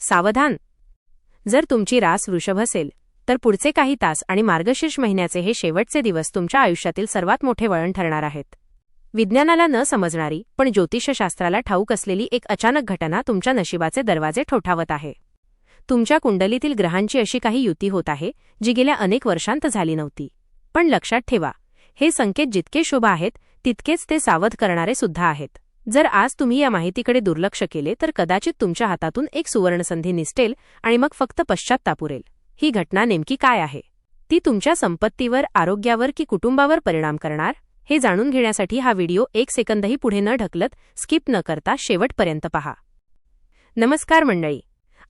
सावधान. जर तुमची रास वृषभ असेल तर पुढचे काही तास आणि मार्गशीर्ष महिन्याचे हे शेवटचे दिवस तुमच्या आयुष्यातील सर्वात मोठे वळण ठरणार आहेत. विज्ञानाला न समजणारी पण ज्योतिषशास्त्राला ठाऊक असलेली एक अचानक घटना तुमच्या नशिबाचे दरवाजे ठोठावत आहे. तुमच्या कुंडलीतील ग्रहांची अशी काही युती होत आहे जी गेल्या अनेक वर्षांत झाली नव्हती. पण लक्षात ठेवा हे संकेत जितके शुभ आहेत तितकेच ते सावध करणारे सुद्धा आहेत. जर आज तुम्ही या माहितीकडे दुर्लक्ष केले तर कदाचित तुमच्या हातातून एक सुवर्णसंधी निसटेल आणि मग फक्त पश्चात्ताप उरेल ही घटना नेमकी काय आहे? ती तुमच्या संपत्तीवर आरोग्यावर की कुटुंबावर परिणाम करणार? हे जाणून घेण्यासाठी हा व्हिडिओ एक सेकंदही पुढे न ढकलत स्किप न करता शेवटपर्यंत पहा. नमस्कार मंडळी.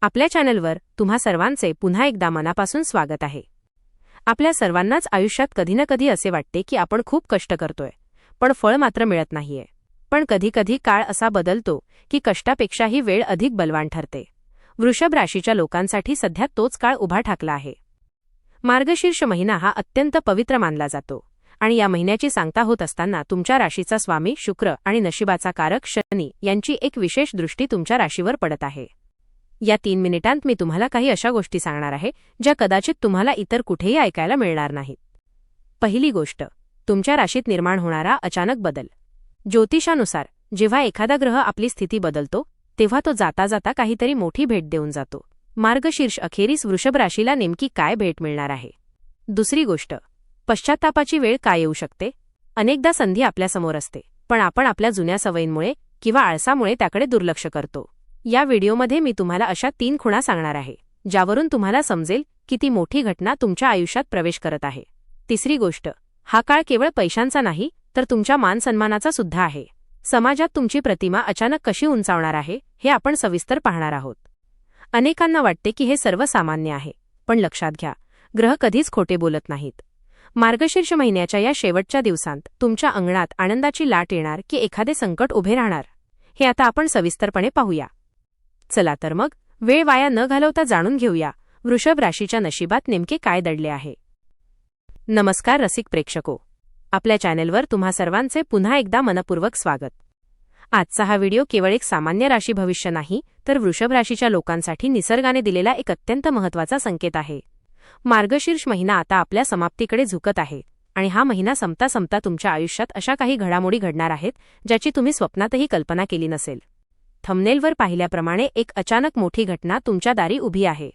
आपल्या चॅनलवर तुम्हा सर्वांचे पुन्हा एकदा मनापासून स्वागत आहे. आपल्या सर्वांनाच आयुष्यात कधी ना कधी असे वाटते की आपण खूप कष्ट करतोय पण फळ मात्र मिळत नाहीये. पण कधीकधी काळ असा बदलतो की कष्टापेक्षाही वेळ अधिक बलवान ठरते. वृषभ राशीच्या लोकांसाठी सध्या तोच काळ उभा ठाकला आहे. मार्गशीर्ष महिना हा अत्यंत पवित्र मानला जातो आणि या महिन्याची सांगता होत असताना तुमच्या राशीचा स्वामी शुक्र आणि नशिबाचा कारक शनी यांची एक विशेष दृष्टी तुमच्या राशीवर पडत आहे. या तीन मिनिटांत मी तुम्हाला काही अशा गोष्टी सांगणार आहे ज्या कदाचित तुम्हाला इतर कुठेही ऐकायला मिळणार नाहीत. पहिली गोष्ट तुमच्या राशीत निर्माण होणारा अचानक बदल. ज्योतिषानुसार जेव्हा एखादा ग्रह आपली स्थिती बदलतो तेव्हा तो जाता जाता काहीतरी मोठी भेट देऊन जातो. मार्गशीर्ष अखेरीस वृषभ राशीला नेमकी काय भेट मिळणार आहे? दुसरी गोष्ट पश्चात्तापाची वेळ काय येऊ शकते? अनेकदा संधी आपल्यासमोर असते पण आपण आपल्या जुन्या सवयींमुळे किंवा आळसामुळे त्याकडे दुर्लक्ष करतो. या व्हिडिओमध्ये मी तुम्हाला अशा तीन खुणा सांगणार आहे ज्यावरून तुम्हाला समजेल की ती मोठी घटना तुमच्या आयुष्यात प्रवेश करत आहे. तिसरी गोष्ट हा काळ केवळ पैशांचा नाही तर तुमच्या मानसन्मानाचा सुद्धा आहे. समाजात तुमची प्रतिमा अचानक कशी उंचावणार आहे हे आपण सविस्तर पाहणार आहोत. अनेकांना वाटते की हे सर्वसामान्य आहे पण लक्षात घ्या ग्रह कधीच खोटे बोलत नाहीत. मार्गशीर्ष महिन्याच्या या शेवटच्या दिवसांत तुमच्या अंगणात आनंदाची लाट येणार की एखादे संकट उभे राहणार? हे आता आपण सविस्तरपणे पाहूया. चला तर मग वेळ वाया न घालवता जाणून घेऊया वृषभ राशीच्या नशिबात नेमके काय दडले आहे. नमस्कार रसिक प्रेक्षको. आपल्या चॅनेलवर तुम्हा सर्वांचे पुन्हा एकदा मनपूर्वक स्वागत. आजचा हा व्हिडिओ केवळ एक सामान्य राशी भविष्य नाही तर वृषभ राशीच्या लोकांसाठी निसर्गाने दिलेला एक अत्यंत महत्त्वाचा संकेत आहे. मार्गशीर्ष महिना आता आपल्या समाप्तीकडे झुकत आहे आणि हा महिना संपता संपता तुमच्या आयुष्यात अशा काही घडामोडी घडणार आहेत ज्याची तुम्ही स्वप्नातही कल्पना केली नसेल. थमनेलवर पाहिल्याप्रमाणे एक अचानक मोठी घटना तुमच्या दारी उभी आहे.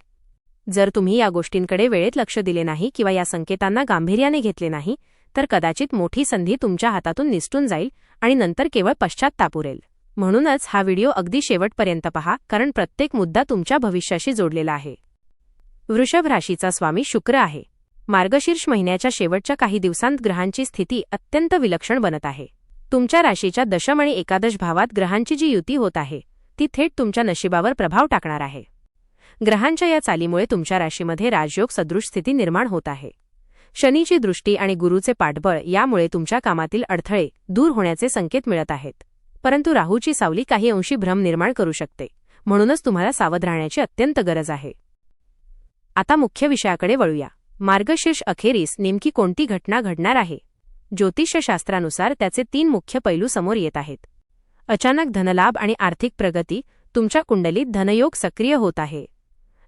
जर तुम्ही या गोष्टींकडे वेळेत लक्ष दिले नाही किंवा या संकेतांना गांभीर्याने घेतले नाही तर कदाचित मोठी संधी तुमच्या हातातून निसटून जाईल आणि नंतर केवळ पश्चात्ताप उरेल. म्हणूनच हा व्हिडिओ अगदी शेवटपर्यंत पहा कारण प्रत्येक मुद्दा तुमच्या भविष्याशी जोडलेला आहे. वृषभ राशीचा स्वामी शुक्र आहे. मार्गशीर्ष महिन्याच्या शेवटच्या काही दिवसांत ग्रहांची स्थिती अत्यंत विलक्षण बनत आहे. तुमच्या राशीच्या दशम आणि एकादश भावात ग्रहांची जी युती होत आहे ती थेट तुमच्या नशिबावर प्रभाव टाकणार आहे. ग्रहांच्या या चालीमुळे तुमच्या राशीमध्ये राजयोग सदृश स्थिती निर्माण होत आहे. शनीची दृष्टी आणि गुरुचे पाठबळ यामुळे तुमच्या कामातील अडथळे दूर होण्याचे संकेत मिळत आहेत. परंतु राहूची सावली काही अंशी भ्रम निर्माण करू शकते. म्हणूनच तुम्हाला सावध राहण्याची अत्यंत गरज आहे. आता मुख्य विषयाकडे वळूया. मार्गशीर्ष अखेरीस नेमकी कोणती घटना घडणार आहे? ज्योतिषशास्त्रानुसार त्याचे तीन मुख्य पैलू समोर येत आहेत. अचानक धनलाभ आणि आर्थिक प्रगती तुमच्या कुंडलीत धनयोग सक्रिय होत आहे.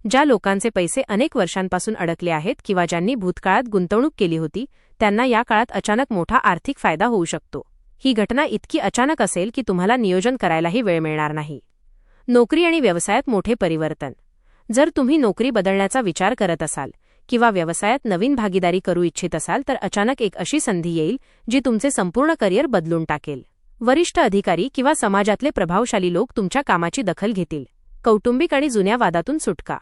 ज्या लोकांचे पैसे अनेक वर्षांपासून अडकले आहेत किंवा ज्यांनी भूतकाळात गुंतवणूक केली होती त्यांना या काळात अचानक मोठा आर्थिक फायदा होऊ शकतो. ही घटना इतकी अचानक असेल की तुम्हाला नियोजन करायलाही वेळ मिळणार नाही. नोकरी आणि व्यवसायात मोठे परिवर्तन. जर तुम्ही नोकरी बदलण्याचा विचार करत असाल किंवा व्यवसायात नवीन भागीदारी करू इच्छित असाल तर अचानक एक अशी संधी येईल जी तुमचे संपूर्ण करिअर बदलून टाकेल. वरिष्ठ अधिकारी किंवा समाजातले प्रभावशाली लोक तुमच्या कामाची दखल घेतील. कौटुंबिक आणि जुन्या वादातून सुटका.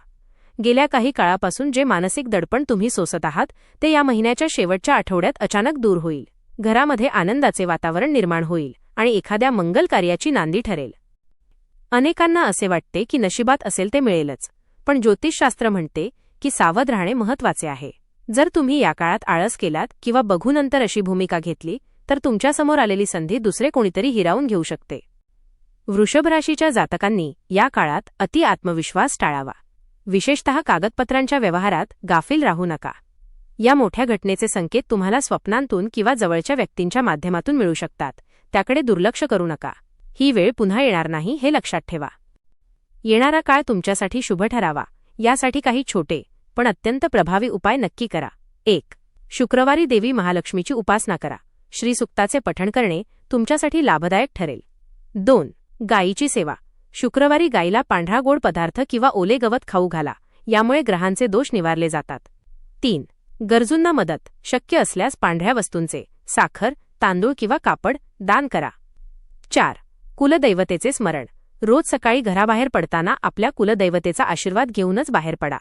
गेल्या काही काळापासून जे मानसिक दडपण तुम्ही सोसत आहात ते या महिन्याच्या शेवटच्या आठवड्यात अचानक दूर होईल. घरामध्ये आनंदाचे वातावरण निर्माण होईल आणि एखाद्या मंगल कार्याची नांदी ठरेल. अनेकांना असे वाटते की नशिबात असेल ते मिळेलच पण ज्योतिषशास्त्र म्हणते की सावध राहणे महत्त्वाचे आहे. जर तुम्ही या काळात आळस केलात किंवा बघूनंतर अशी भूमिका घेतली तर तुमच्यासमोर आलेली संधी दुसरे कोणीतरी हिरावून घेऊ शकते. वृषभ राशीच्या जातकांनी या काळात अति आत्मविश्वास टाळावा. विशेषतः कागदपत्रांच्या व्यवहारात गाफील राहू नका. या मोठ्या घटनेचे संकेत तुम्हाला स्वप्नांतून किंवा जवळच्या व्यक्तींच्या माध्यमातून मिळू शकतात. त्याकडे दुर्लक्ष करू नका. ही वेळ पुन्हा येणार नाही हे लक्षात ठेवा. येणारा काळ तुमच्यासाठी शुभ ठरावा. यासाठी काही छोटे पण अत्यंत प्रभावी उपाय नक्की करा. एक शुक्रवारी देवी महालक्ष्मीची उपासना करा. श्रीसुक्ताचे पठण करणे तुमच्यासाठी लाभदायक ठरेल. दोन गायीची सेवा. शुक्रवारी गायीला पांढरा गोड पदार्थ किंवा ओले गवत खाऊ घाला यामुळे ग्रहांचे दोष निवारले जातात. तीन गरजूंना मदत शक्य असल्यास पांढऱ्या वस्तूंचे साखर तांदूळ किंवा कापड दान करा. चार कुलदैवतेचे स्मरण. रोज सकाळी घराबाहेर पडताना आपल्या कुलदैवतेचा आशीर्वाद घेऊनच बाहेर पडा.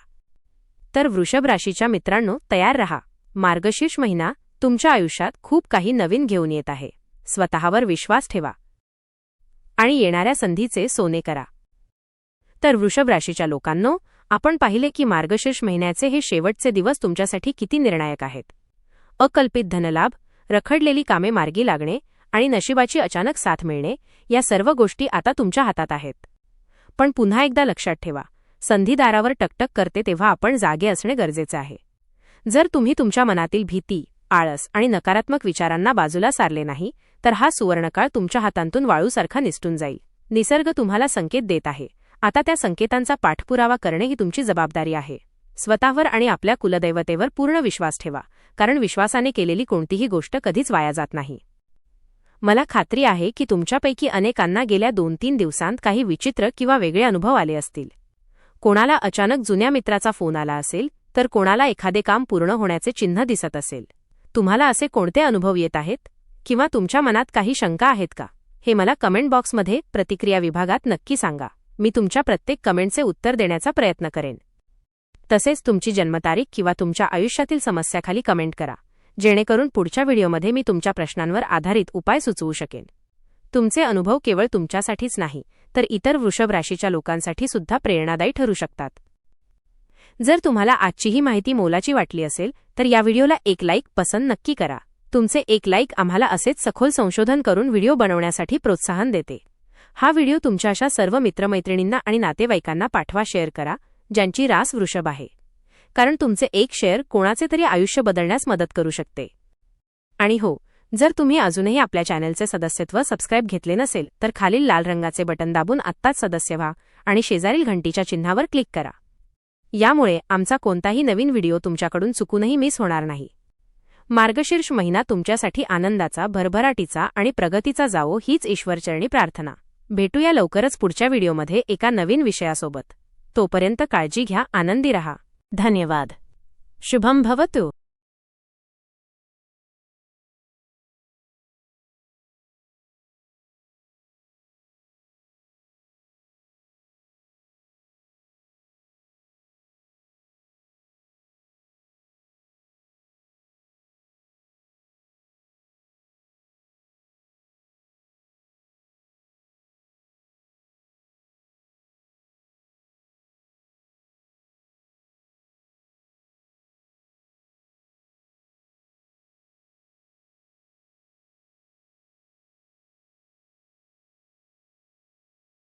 तर वृषभ राशीच्या मित्रांनो तयार रहा. मार्गशीर्ष महिना तुमच्या आयुष्यात खूप काही नवीन घेऊन येत आहे. स्वतःवर विश्वास ठेवा. आणि येणाऱ्या संधीचे सोने करा. तर वृषभ राशीच्या लोकांनो आपण पाहिले की मार्गशीर्ष महिन्याचे हे शेवटचे दिवस तुमच्यासाठी किती निर्णायक आहेत. अकल्पित धनलाभ रखडलेली कामे मार्गी लागणे आणि नशिबाची अचानक साथ मिळणे या सर्व गोष्टी आता तुमच्या हातात आहेत. पण पुन्हा एकदा लक्षात ठेवा संधीदारावर टकटक करते तेव्हा आपण जागे असणे गरजेचे आहे. जर तुम्ही तुमच्या मनातील भीती आळस आणि नकारात्मक विचारांना बाजूला सारले नाही तर हा सुवर्णकाळ तुमच्या हातांतून वाळूसारखा निसटून जाईल. निसर्ग तुम्हाला संकेत देत आहे. आता त्या संकेतांचा पाठपुरावा करणे ही तुमची जबाबदारी आहे. स्वतःवर आणि आपल्या कुलदैवतेवर पूर्ण विश्वास ठेवा कारण विश्वासाने केलेली कोणतीही गोष्ट कधीच वाया जात नाही. मला खात्री आहे की तुमच्यापैकी अनेकांना गेल्या दोन तीन दिवसांत काही विचित्र किंवा वेगळे अनुभव आले असतील. कोणाला अचानक जुन्या मित्राचा फोन आला असेल तर कोणाला एखादे काम पूर्ण होण्याचे चिन्ह दिसत असेल. तुम्हाला असे कोणते अनुभव येत आहेत? किंवा तुमच्या मनात काही शंका आहेत का? हे मला कमेंट बॉक्समध्ये प्रतिक्रिया विभागात नक्की सांगा. मी तुमच्या प्रत्येक कमेंटचे उत्तर देण्याचा प्रयत्न करेन. तसेच तुमची जन्मतारीख किंवा तुमच्या आयुष्यातील समस्याखाली कमेंट करा. जेणेकरून पुढच्या व्हिडिओमध्ये मी तुमच्या प्रश्नांवर आधारित उपाय सुचवू शकेन. तुमचे अनुभव केवळ तुमच्यासाठीच नाही तर इतर वृषभ राशीच्या लोकांसाठी सुद्धा प्रेरणादायी ठरू शकतात. जर तुम्हाला आजची ही माहिती मोलाची वाटली असेल तर या व्हिडिओला एक लाईक पसंत नक्की करा. तुमचे एक लाईक आम्हाला असेच सखोल संशोधन करून व्हिडिओ बनवण्यासाठी प्रोत्साहन देते. हा व्हिडिओ तुमच्या अशा सर्व मित्रमैत्रिणींना आणि नातेवाईकांना पाठवा शेअर करा ज्यांची रास वृषभ आहे. कारण तुमचे एक शेअर कोणाचे तरी आयुष्य बदलण्यास मदत करू शकते. आणि हो जर तुम्ही अजूनही आपल्या चॅनलचे सदस्यत्व सबस्क्राईब घेतले नसेल तर खालील लाल रंगाचे बटन दाबून आत्ताच सदस्य व्हा आणि शेजारील घंटीच्या चिन्हावर क्लिक करा. यामुळे आमचा कोणताही नवीन व्हिडिओ तुमच्याकडून चुकूनही मिस होणार नाही. मार्गशीर्ष महिना तुमच्यासाठी आनंदाचा भरभराटीचा आणि प्रगतीचा जावो हीच ईश्वरचरणी प्रार्थना. भेटूया लवकरच पुढच्या व्हिडिओमध्ये एका नवीन विषयासोबत. तोपर्यंत काळजी घ्या आनंदी रहा. धन्यवाद. शुभम भवतु.